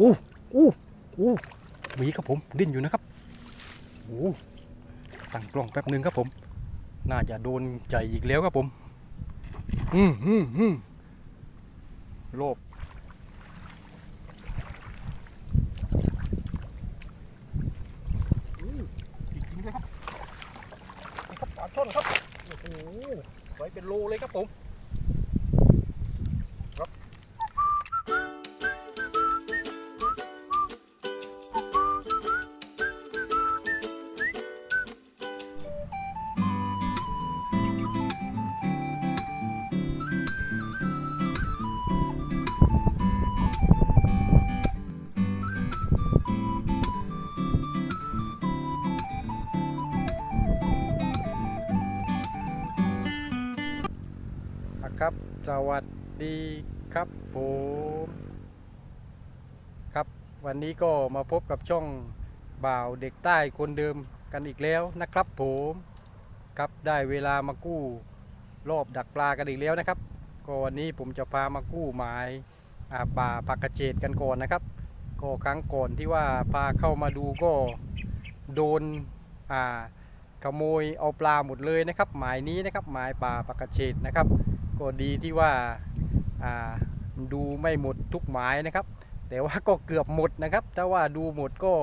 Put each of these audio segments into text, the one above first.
อู้อู้อู้มีครับผมดิ้นอยู่นะครับโอ้ตั้งกล้องแป๊บหนึ่งครับผม น่าจะโดนใจอีกแล้วครับผม อืมอืมอืมโลบอู้จริงๆเลยครับนี่ครับปลาช่อนครับ โอ้โหไว้เป็นโลเลยครับผม สวัสดีครับผมครับวันนี้ก็มาพบกับช่องบ่าวเด็กใต้คนเดิมกันอีกแล้วนะครับผมครับได้เวลามากู้รอบดักปลากันอีกแล้วนะครับ ก็วันนี้ผมจะพามากู้หมายอ่าป่าปากกระเจดกันก่อนนะครับ ก็ครั้งก่อนที่ว่าพาเข้ามาดูก็โดนอ่าขโมยเอาปลาหมดเลยนะครับ หมายนี้นะครับหมายป่าปากกระเจดนะครับ ก็ดีที่ว่าดูไม่หมดทุกหมายนะครับ แต่ว่าก็เกือบหมดนะครับ ถ้าว่าดูหมดก็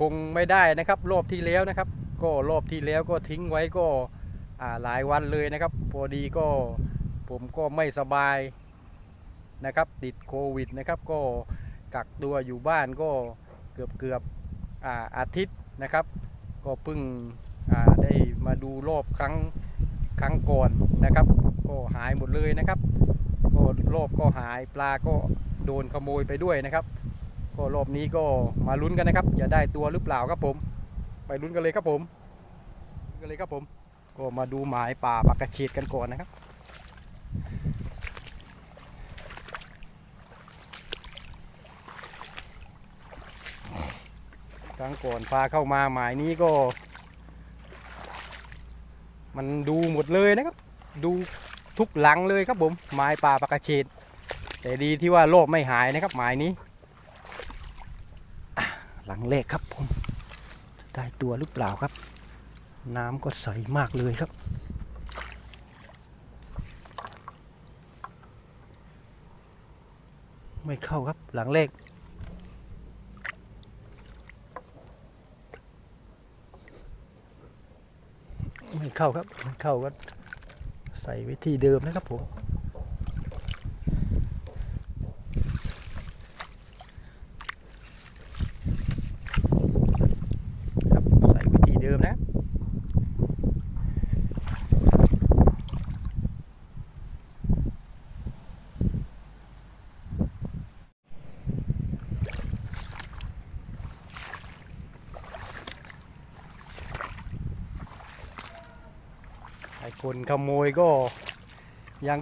คงไม่ได้นะครับ รอบที่แล้วนะครับ ก็รอบที่แล้วก็ทิ้งไว้ก็หลายวันเลยนะครับพอดีก็ผมก็ไม่สบายนะครับ ติดโควิดนะครับ ก็กักตัวอยู่บ้านก็เกือบเกือบอาอาทิตย์นะครับ ก็เพิ่งได้มาดูรอบครั้ง ครั้งก่อนนะครับ ก็หายหมดเลยนะครับ ก็รอบก็หายปลาก็โดนขโมยไปด้วยนะครับ ก็รอบนี้ก็มาลุ้นกันนะครับ จะได้ตัวหรือเปล่าครับผม ไปลุ้นกันเลยครับผมกันเลยครับผม ก็มาดูหมายป่าปากกระเฉดกันก่อนนะครับครั้งก่อนพาเข้ามาหมายนี้ก็ มันดูหมดเลยนะครับ ดูทุกหลังเลยครับผมไม้ป่าปากกระเฉดแต่ดีที่ว่าโลบไม่หายนะครับหมายนี้ หลังแรกครับผมได้ตัวหรือเปล่าครับ น้ำก็ใสมากเลยครับไม่เข้าครับหลังแรก เข้าครับเข้าก็ใส่ไว้ที่เดิมนะครับผมครับใส่ไว้ที่เดิมนะ ไอ้คนขโมยก็ยัง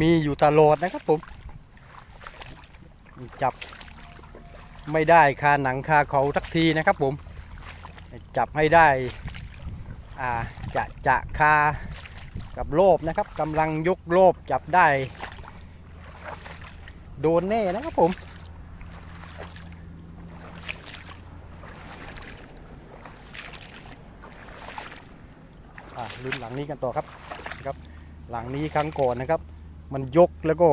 มีอยู่ตลอดนะครับผม จับไม่ได้คาหนังคาเขาทักทีนะครับผม จับให้ได้อ่าจะจะคากับโลบนะครับกำลังยกโลบจับได้ โดนแน่นะครับผม ลุ้นหลังนี้กันต่อครับครับ หลังนี้ครั้งก่อนนะครับ มันยกแล้วก็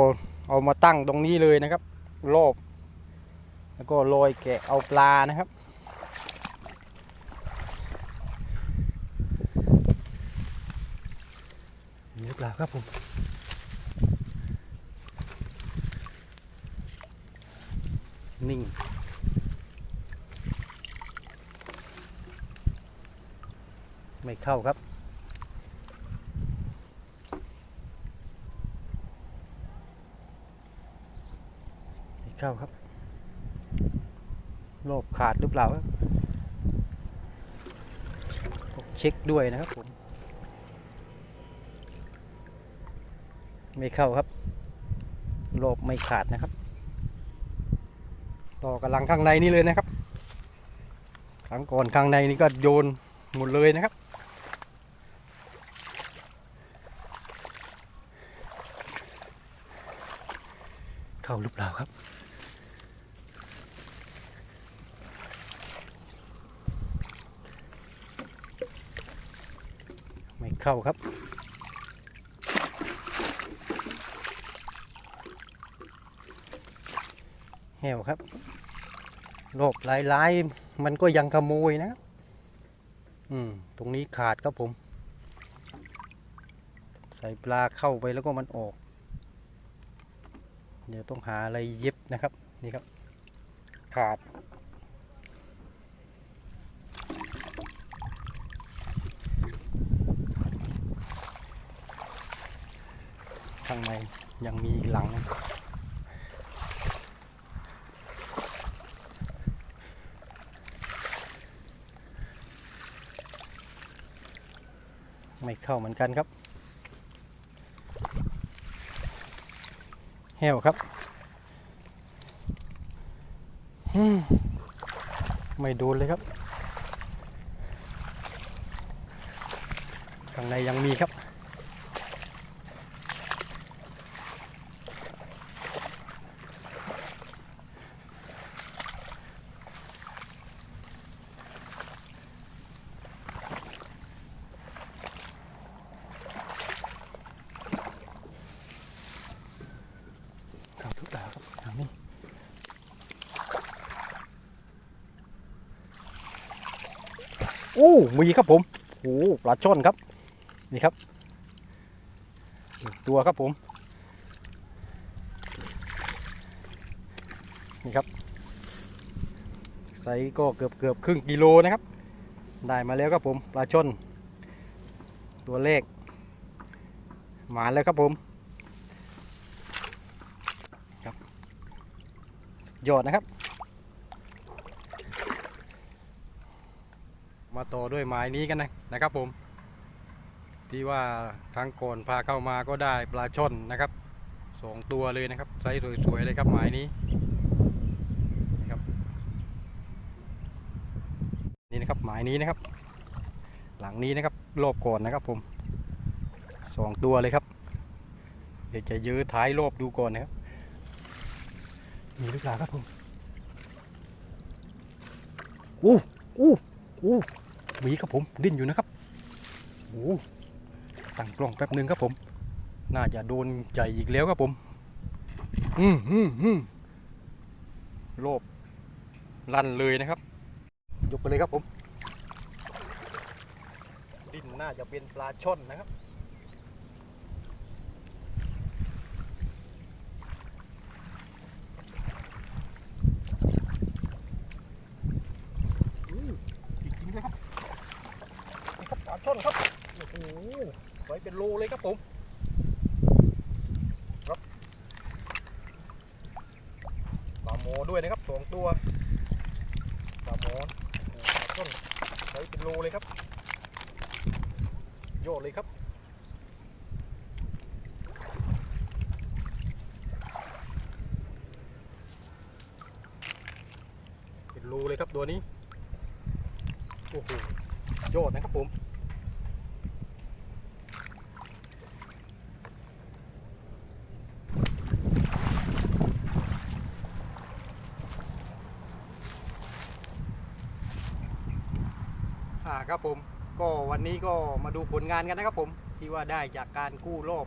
เอามาตั้งตรงนี้เลยนะครับ รอบ แล้วก็โรยแกะเอาปลานะครับนี่หรือเปล่าครับผมนิ่งไม่เข้าครับ เข้าครับ โลบขาดหรือเปล่าครับเช็คด้วยนะครับผม ไม่เข้าครับ โลบไม่ขาดนะครับ ต่อกำลังข้างในนี่เลยนะครับครั้งก่อนข้างในนี่ก็โยนหมดเลยนะครับเข้าหรือเปล่าครับ เข้าครับแหวครับโรคลายๆมันก็ยังขโมยนะ อืม ตรงนี้ขาดครับผม ใส่ปลาเข้าไปแล้วก็มันออก เดี๋ยวต้องหาอะไรเย็บนะครับ นี่ครับ ขาด ข้างในยังมีอีกหลัง ไม่เข้าเหมือนกันครับ แห้วครับไม่โดนเลยครับ ข้างในยังมีครับ เข้าทุกดาวครับทางนี้ โอ้มีครับผมโอ้ปลาช่อนครับนี่ครับตัวครับผมนี่ครับไซส์ก็เกือบเกือบครึ่งกิโลนะครับ ได้มาแล้วครับผมปลาช่อนตัวเลขหมาแล้วครับผมยอดนะครับ มาต่อด้วยหมายนี้กันนะนะครับผม ที่ว่าครั้งก่อนพาเข้ามาก็ได้ปลาช่อนนะครับสองตัวเลยนะครับไซส์สวยๆเลยครับหมายนี้นี่ครับนี่นะครับหมายนี้นะครับ หลังนี้นะครับรอบก่อนนะครับผมสองตัวเลยครับเดี๋ยวจะยื้อท้ายรอบดูก่อนนะครับมีหรือเปล่าครับผมอู้อู้อู้ มีครับผมดิ้นอยู่นะครับโอ้ตั้งกล้องแป๊บหนึ่งครับผม น่าจะโดนใจอีกแล้วครับผมอืมอืมอืมโลบลั่นเลยนะครับ ยกไปเลยครับผม ดิ้นน่าจะเป็นปลาช่อนนะครับ จริงๆเลยครับนี่ครับปลาช่อนครับ โอ้โหไว้เป็นโลเลยครับผมครับปลาหมอด้วยนะครับสองตัวปลาหมอโอ้โหปลาช่อนไว้เป็นโลเลยครับ โยอดเลยครับเป็นโลเลยครับตัวนี้ โอ้โหยอดนะครับผม อ่าครับผมก็วันนี้ก็มาดูผลงานกันนะครับผมที่ว่าได้จากการกู้รอบ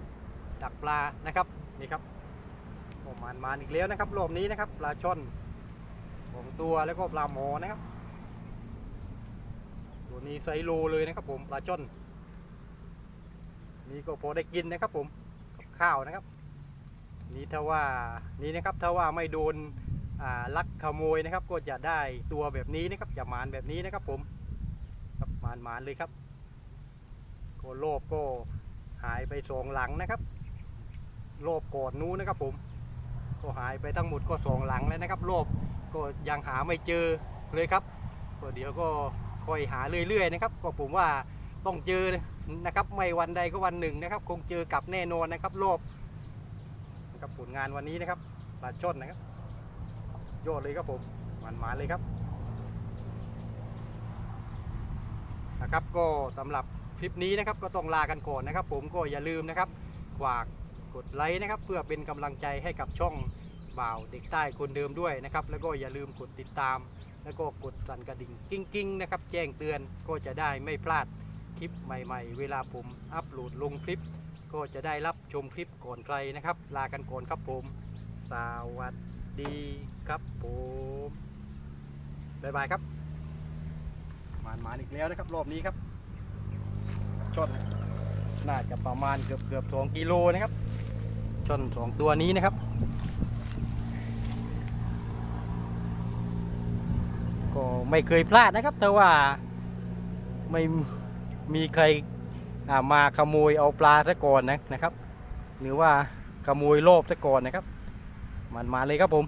ดักปลานะครับนี่ครับก็มานมาอีกแล้วนะครับรอบนี้นะครับปลาช่อนของตัวแล้วก็ปลาหมอนะครับ ตัวนี้ไซโลเลยนะครับผมปลาช่อนนี่ก็พอได้กินนะครับผมกับข้าวนะครับ นี่ถ้าว่านี่นะครับถ้าว่าไม่โดนลักขโมยนะครับ ก็จะได้ตัวแบบนี้นะครับจะหมานแบบนี้นะครับผมานหมานเลยครับก็โลบก็หายไปสองหลังนะครับ โลบกอนนู้นนะครับผม ก็หายไปทั้งหมดก็สองหลังแล้วนะครับ โลบก็ยังหาไม่เจอเลยครับก็เดี๋ยวก็ค่อยหาเรื่อยๆนะครับ ก็ผมว่าต้องเจอนะครับ ไม่วันใดก็วันหนึ่งนะครับ คงเจอกับแน่นอนนะครับ โลบนะครับผลงานวันนี้นะครับปลาช่อนนะครับยอดเลยครับผมมันมาเลยครับ นะครับก็สำหรับคลิปนี้นะครับก็ต้องลากันก่อนนะครับ ผมก็อย่าลืมนะครับฝากกดไลค์นะครับ เพื่อเป็นกำลังใจให้กับช่องบ่าวเด็กใต้คนเดิมด้วยนะครับ แล้วก็อย่าลืมกดติดตาม แล้วก็กดสั่นกระดิ่งกิ้งๆนะครับแจ้งเตือนก็จะได้ไม่พลาดคลิปใหม่ ๆ เวลาผมอัปโหลดลงคลิป ก็จะได้รับชมคลิปก่อนใครนะครับ ลากันก่อนครับผม สวัสดีครับผมบ๊ายบายครับ มานมาอีกแล้วนะครับ รอบนี้ครับช่อนน่าจะประมาณเกือบเกือบสองกิโลนะครับช่อนสองตัวนี้นะครับ ก็ไม่เคยพลาดนะครับ แต่ว่าไม่มีใครามาขโมยเอาปลาซะก่อนนะนะครับ หรือว่าขโมยโลบซะก่อนนะครับ มันมาเลยครับผม